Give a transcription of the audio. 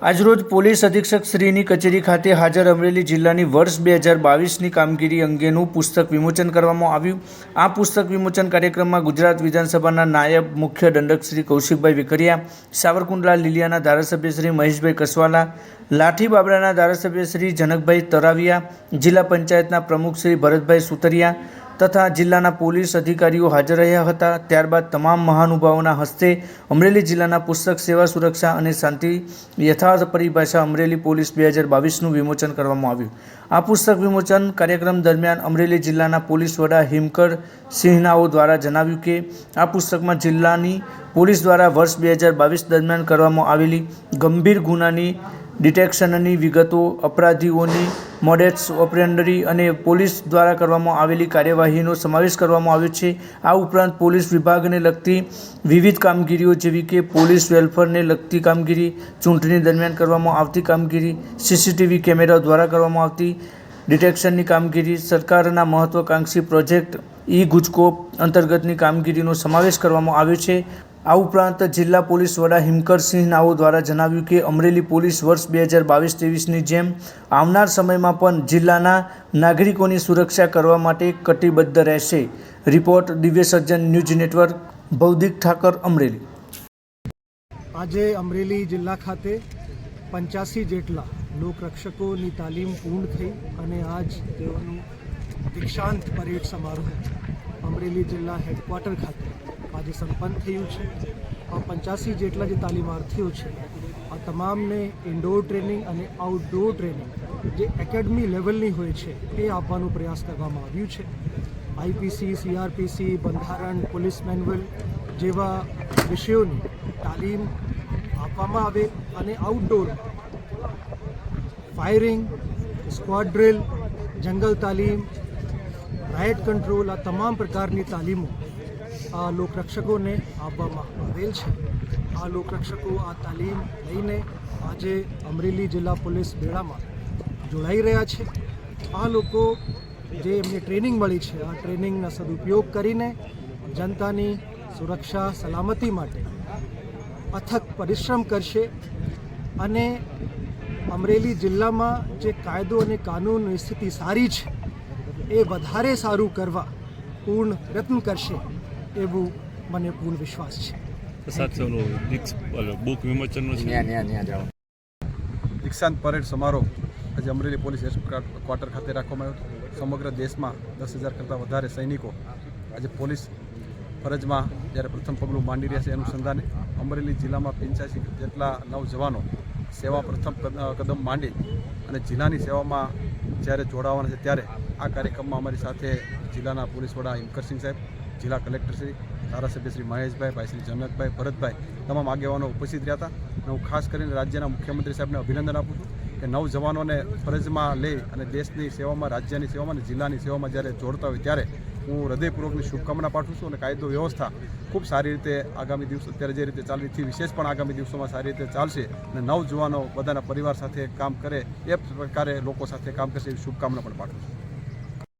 આજરોજ પોલીસ અધિક્ષક શ્રીની કચેરી ખાતે હાજર અમરેલી જિલ્લાની વર્ષ બે હજાર બાવીસની કામગીરી અંગેનું પુસ્તક વિમોચન કરવામાં આવ્યું. આ પુસ્તક વિમોચન કાર્યક્રમમાં ગુજરાત વિધાનસભાના નાયબ મુખ્ય દંડક શ્રી કૌશિકભાઈ વિકરિયા સાવરકુંડલા લીલિયાના ધારાસભ્ય શ્રી મહેશભાઈ કસવાલા, લાઠી બાબરાના ધારાસભ્ય શ્રી જનકભાઈ તરાવિયા, જિલ્લા પંચાયતના પ્રમુખ શ્રી ભરતભાઈ સુતરિયા તથા જિલ્લાના પોલીસ અધિકારીઓ હાજર રહ્યા હતા. ત્યારબાદ તમામ મહાનુભાવોના હસ્તે અમરેલી જિલ્લાના પુસ્તક સેવા સુરક્ષા અને શાંતિ યથાર્થ પરિભાષા અમરેલી પોલીસ બે હજાર બાવીસનું વિમોચન કરવામાં આવ્યું. આ પુસ્તક વિમોચન કાર્યક્રમ દરમિયાન અમરેલી જિલ્લાના પોલીસ વડા હિમકર સિંહનાઓ દ્વારા જણાવ્યું કે, આ પુસ્તકમાં જિલ્લાની પોલીસ દ્વારા વર્ષ બે હજાર બાવીસ દરમિયાન કરવામાં આવેલી ગંભીર ગુનાની ડિટેક્શનની વિગતો અપરાધીઓની મોડેટ્સ ઓપરેન્ડરી અને પોલીસ દ્વારા કરવામાં આવેલી કાર્યવાહીનો સમાવેશ કરવામાં આવ્યો છે. આ ઉપરાંત પોલીસ વિભાગને લગતી વિવિધ કામગીરીઓ જેવી કે પોલીસ વેલફેરને લગતી કામગીરી, ચૂંટણી દરમિયાન કરવામાં આવતી કામગીરી, સીસીટીવી કેમેરા દ્વારા કરવામાં આવતી ડિટેક્શનની કામગીરી, સરકારના મહત્વાકાંક્ષી પ્રોજેક્ટ ઈ ગુજકોપ અંતર્ગતની કામગીરીનો સમાવેશ કરવામાં આવ્યો છે. આ ઉપરાંત જિલ્લા પોલીસ વડા હિમકરસિંહ નાઓ દ્વારા જણાવ્યું કે અમરેલી પોલીસ વર્ષ બે હજાર બાવીસ ત્રેવીસની જેમ આવનાર સમયમાં પણ જિલ્લાના નાગરિકોની સુરક્ષા કરવા માટે કટિબદ્ધ રહેશે. રિપોર્ટ દિવ્ય સર્જન ન્યૂઝ નેટવર્ક બૌદ્ધિક ઠાકર અમરેલી. આજે અમરેલી જિલ્લા ખાતે પંચ્યાસી જેટલા લોકરક્ષકોની તાલીમ પૂર્ણ થઈ અને આજ તેઓનું દીક્ષાંત પરેડ સમારોહ અમરેલી જિલ્લા હેડક્વાર્ટર ખાતે આજે સંપન્ન થયું છે. પંચ્યાસી જેટલા જે તાલીમાર્થીઓ છે, આ તમામને ઇન્ડોર ટ્રેનિંગ અને આઉટડોર ટ્રેનિંગ જે એકેડમી લેવલની હોય છે, એ આપવાનો પ્રયાસ કરવામાં આવ્યું છે. આઈપીસી સીઆરપીસી બંધારણ પોલીસ મેન્યુઅલ જેવા વિષયોની તાલીમ આપવામાં આવે અને આઉટડોર ફાયરિંગ સ્ક્વોડ ડ્રિલ જંગલ તાલીમ રાઇટ કંટ્રોલ આ તમામ પ્રકારની તાલીમો આ લોકરક્ષકોને આપવામાં આવેલ છે. આ લોકરક્ષકો આ તાલીમ લઈને આજે અમરેલી જિલ્લા પોલીસ બેડામાં જોડાઈ રહ્યા છે. આ લોકો જે એમને ટ્રેનિંગ મળી છે, આ ટ્રેનિંગના સદુપયોગ કરીને જનતાની સુરક્ષા, સલામતી માટે અથક પરિશ્રમ કરશે અને અમરેલી જિલ્લામાં જે કાયદો અને કાનૂનની સ્થિતિ સારી છે, એ વધારે સારું કરવા પૂર્ણ પ્રયત્ન કરશે. એવું મને પૂર્ણ વિશ્વાસ છે. ઓલો બુક વિમોચનનો છે? દીક્ષાંત પરેડ સમારોહ આજે અમરેલી પોલીસ ક્વાર્ટર ખાતે રાખવામાં આવ્યો હતો. સમગ્ર દેશમાં દસ હજાર કરતાં વધારે સૈનિકો આજે પોલીસ ફરજમાં જ્યારે પ્રથમ પગલું માંડી રહ્યા છે અનુસંધાને અમરેલી જિલ્લામાં પંચ્યાસી જેટલા નવજવાનો સેવા પ્રથમ કદ- કદમ માંડી અને જિલ્લાની સેવામાં જ્યારે જોડાવાના છે ત્યારે આ કાર્યક્રમમાં અમારી સાથે જિલ્લાના પોલીસ વડા ઇમકરસિંહ સાહેબ જિલ્લા કલેક્ટરશ્રી ધારાસભ્ય શ્રી મહેશભાઈ, ભાઈ શ્રી જનકભાઈ, ભરતભાઈ તમામ આગેવાનો ઉપસ્થિત રહ્યા હતા અને હું ખાસ કરીને રાજ્યના મુખ્યમંત્રી સાહેબને અભિનંદન આપું છું કે નવ જવાનોને ફરજમાં લઈ અને દેશની સેવામાં, રાજ્યની સેવામાં અને જિલ્લાની સેવામાં જ્યારે જોડતા હોય ત્યારે હું હૃદયપૂર્વકની શુભકામના પાઠવું છું અને કાયદો વ્યવસ્થા ખૂબ સારી રીતે આગામી દિવસો, અત્યારે જે રીતે ચાલી થી વિશેષ પણ આગામી દિવસોમાં સારી રીતે ચાલશે અને નવ જવાનો બધાના પરિવાર સાથે કામ કરે, એ પ્રકારે લોકો સાથે કામ કરશે એવી શુભકામના પણ પાઠવું છું.